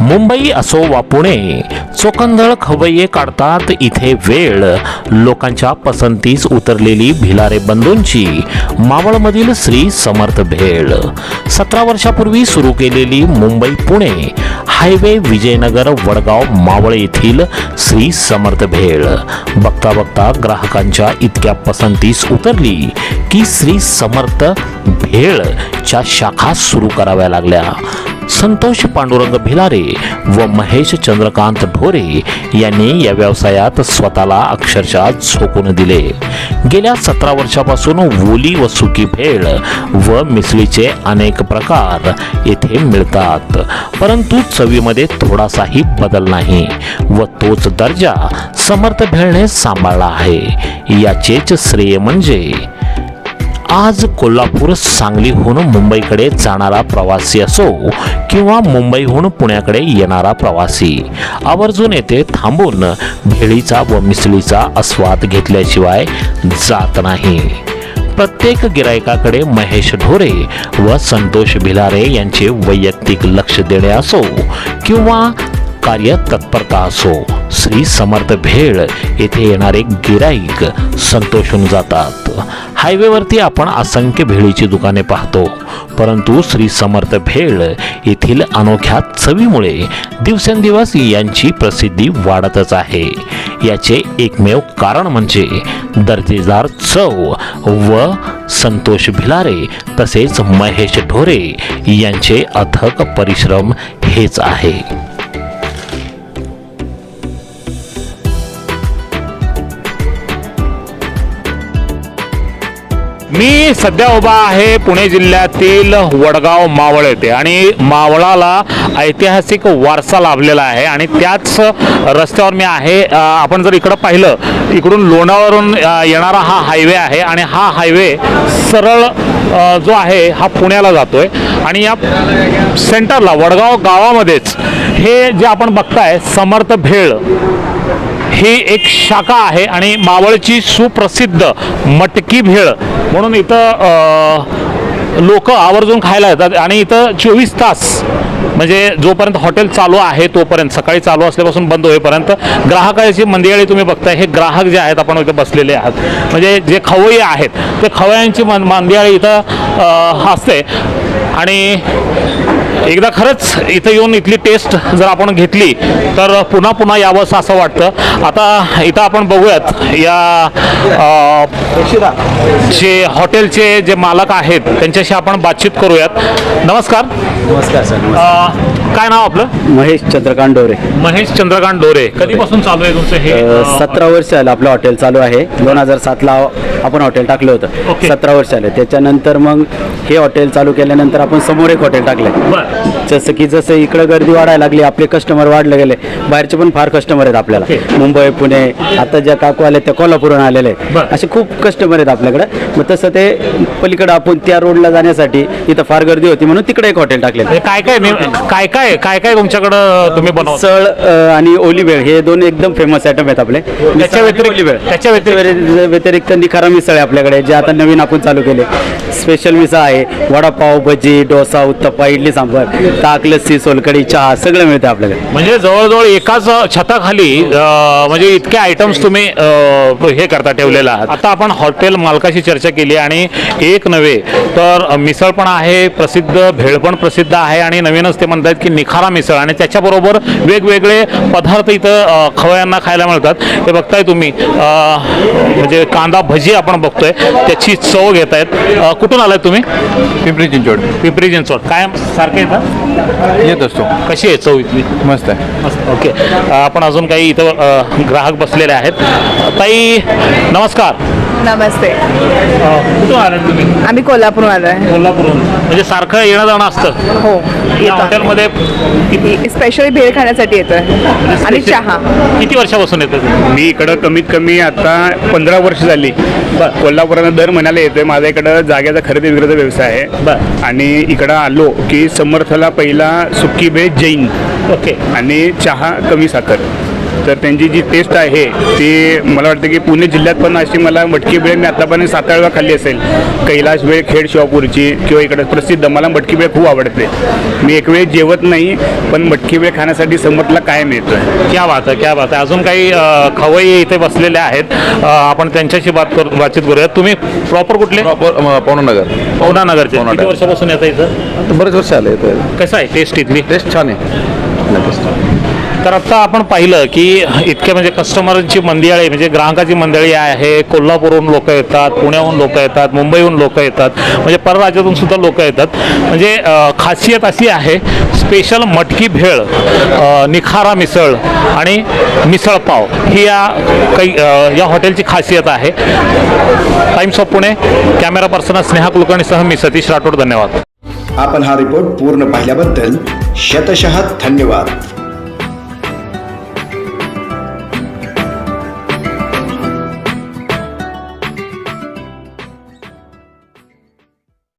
मुंबई असो वा पुणे चोकंदळ खवय्ये काढतात इथे वेळ. लोकांच्या पसंतीस उतरलेली भिलारे बंधूंची मावळमधील श्री समर्थ भेळ. सतरा वर्षापूर्वी सुरू केलेली मुंबई पुणे हायवे विजयनगर वडगाव मावळ येथील श्री समर्थ भेळ. बघता बघता ग्राहकांच्या इतक्या पसंतीस उतरली की श्री समर्थ भेळच्या शाखा सुरू कराव्या लागल्या. संतोष पांडुरंग भिलारे व महेश चंद्रकांत ढोरे यांनी या व्यवसायात स्वतःला अक्षरशः झोकून दिले. गेल्या सतरा वर्षापासून वोली व सुकी भेळ व मिसळीचे अनेक प्रकार येथे मिळतात. परंतु चवीमध्ये थोडासाही बदल नाही व तोच दर्जा समर्थ भेळने सांभाळला आहे. याचेच श्रेय म्हणजे आज कोल्हापूर सांगलीहून मुंबईकडे जाणारा प्रवासी असो किंवा मुंबईहून पुण्याकडे येणारा प्रवासी आवर्जून येथे थांबून भेळीचा व मिसळीचा आस्वाद घेतल्याशिवाय जात नाही. प्रत्येक गिरायकाकडे महेश ढोरे व संतोष भिलारे यांचे वैयक्तिक लक्ष देणे असो किंवा कार्य तत्परता असो. श्री समर्थ भेळ येथे येणारे गिराईक संतोषून जातात. हायवेवरती आपण असंख्य भेळीची दुकाने पाहतो. परंतु श्री समर्थ भेळ येथील अनोख्या चवीमुळे दिवसेंदिवस यांची प्रसिद्धी वाढतच आहे. याचे एकमेव कारण म्हणजे दर्जेदार चव व संतोष भिलारे तसेच महेश ढोरे यांचे अथक परिश्रम हेच आहे. मी सध्या उभा आहे पुणे जिल्ह्यातील वडगाव मावळ येथे. आणि मावळाला ऐतिहासिक वारसा लाभलेला आहे. आणि त्याच रस्त्यावर मी आहे. आपण जर इकडं पाहिलं इकडून लोणावरून येणारा हा हायवे आहे. आणि हा हायवे सरळ जो आहे हा पुण्याला जातोय. आणि या सेंटरला वडगाव गावामध्येच हे जे आपण बघताय समर्थ भेळ ही एक शाखा आहे. आणि मावळची सुप्रसिद्ध मटकी भेळ म्हणून इथं लोक आवर्जून खायला येतात आणि इथं चोवीस तास म्हणजे जोपर्यंत हॉटेल चालू आहे तोपर्यंत सकाळी चालू असल्यापासून बंद होईपर्यंत ग्राहकाची मंदियाळी तुम्ही बघताय हे ग्राहक जे आहेत आपण इथं बसलेले आहात. म्हणजे जे खवय्ये आहेत ते खवयांची मंदियाळी इथं असते. आणि एकदा खरंच इथं येऊन इथली टेस्ट जर आपण घेतली तर पुन्हा पुन्हा यावंसं असं वाटतं. आता इथं आपण बघूयात या जे हॉटेलचे जे मालक आहेत त्यांच्याशी आपण बातचीत करूयात. नमस्कार. नमस्कार सर काय नाव आपलं? महेश चंद्रकांत डोरे. महेश चंद्रकांत डोरे. कधीपासून चालू आहे तुमचं हे सतरा वर्ष झालं आपलं हॉटेल चालू आहे. दोन हजार सातला आपण हॉटेल टाकलं होतं. सतरा वर्ष झाले त्याच्यानंतर मग हे हॉटेल चालू केल्यानंतर आपण समोर एक हॉटेल टाकलं जसं की जसं इकडं गर्दी वाढायला लागली आपले कस्टमर वाढले गेले. बाहेरचे पण फार कस्टमर आहेत आपल्याला. मुंबई पुणे आता ज्या काकू आले त्या कोल्हापूरहून आलेले. आहेत. असे खूप कस्टमर आहेत आपल्याकडे. मग तसं ते पलीकडे आपण त्या रोडला जाण्यासाठी इथं फार गर्दी होती म्हणून तिकडे एक हॉटेल टाकलेलं हे काय काय काय काय काय काय तुमच्याकडं तुम्ही अ, आणि ओली भेळ हे दोन एकदम फेमस आयटम आहेत आपले. त्याच्या व्यतिरिक्त त्याच्या व्यतिरिक्त व्यतिरिक्त बारा मिसळ आहे आपल्याकडे जे आता नवीन आपण चालू केले. स्पेशल मिसळ आहे वडापाव भजी डोसा उत्तप्पा इडली सांबार ताक लस्सी सोलकडी चहा सगळं मिळतं आपल्याकडे. म्हणजे जवळजवळ एकाच छताखाली अं, म्हणजे इतके आयटम्स तुम्ही अं, हे करता ठेवलेला आहात. आता आपण हॉटेल मालकाशी चर्चा केली आणि एक नव्हे तर मिसळ पण आहे प्रसिद्ध भेळ पण प्रसिद्ध आहे आणि नवीनच ते म्हणतात की निखारा मिसळ आणि त्याच्याबरोबर वेगवेगळे पदार्थ इथं अं, खवयांना खायला मिळतात. हे बघताय तुम्ही अं, म्हणजे कांदा भजी आपण बघतोय. त्याची चव घेत आहेत कुठून आलाय तुम्ही? पिंपरी चिंचवड. पिंपरी चिंचवड. काय सारखं येतं येत असतो. कशी आहे चव इथली? मस्त आहे. मस्त. ओके. आपण अजून काही इथं ग्राहक बसलेले आहेत. ताई नमस्कार. नमस्ते. कुठून आलात तुम्ही? आम्ही कोल्हापूरहून आलो आहे कोल्हापूरहून. म्हणजे सारखं येणं जाणं असतं. हो या येतो. हॉटेलमध्ये किती स्पेशली भेळ खाण्यासाठी येतोय. आणि चहा. किती वर्षापासून येतं? मी इकडं कमीत कमी आता पंधरा वर्ष झाली. कोल्हापुरात दर महिन्याला येतोय. माझ्या इकडं जागेचा खरेदी विक्रीचा व्यवसाय आहे. बरं. आणि इकडं आलो की समर्थला पहिला सुक्की बेज जैन. ओके. आणि चहा कमी साखर. तर त्यांची जी टेस्ट आहे ती मला वाटतं की पुणे जिल्ह्यात पण अशी मला मटकी भेळ मी आतापर्यंत सात आठ वेळा खाल्ली असेल. कैलास भेळ खेड शिवापूरची किंवा इकडे प्रसिद्ध. मला मटकी भेळ खूप आवडते. मी एक वेळ जेवत नाही पण मटकी भेळ खाण्यासाठी समोरला कायम येतोय. क्या बात आहे क्या बात आहे. अजून काही खवय्ये इथे बसलेले आहेत. आपण त्यांच्याशी बात करू बातचीत करूया तुम्ही प्रॉपर कुठले? प्रॉपर पवनानगर. पवना नगरचे पवना किती नगर. वर्षापासून येतं इथं? बरेच वर्ष आले तर कसं आहे टेस्ट इथली? टेस्ट छान आहे. तर आत्ता आपण पाहिलं की इतके म्हणजे कस्टमरची मंदियाळी म्हणजे ग्राहकाची मंडळी आहे कोल्हापूरहून लोक येतात पुण्याहून लोक येतात मुंबईहून लोक येतात म्हणजे परराज्यातून सुद्धा लोक येतात. म्हणजे खासियत अशी आहे स्पेशल मटकी भेळ निखारा मिसळ आणि मिसळ पाव ही या काही या हॉटेलची खासियत आहे. Times of Pune camera person Sneha कुलकर्णीसह मी सतीश राठोड धन्यवाद. आपण हा रिपोर्ट पूर्ण पाहिल्याबद्दल शतशः धन्यवाद.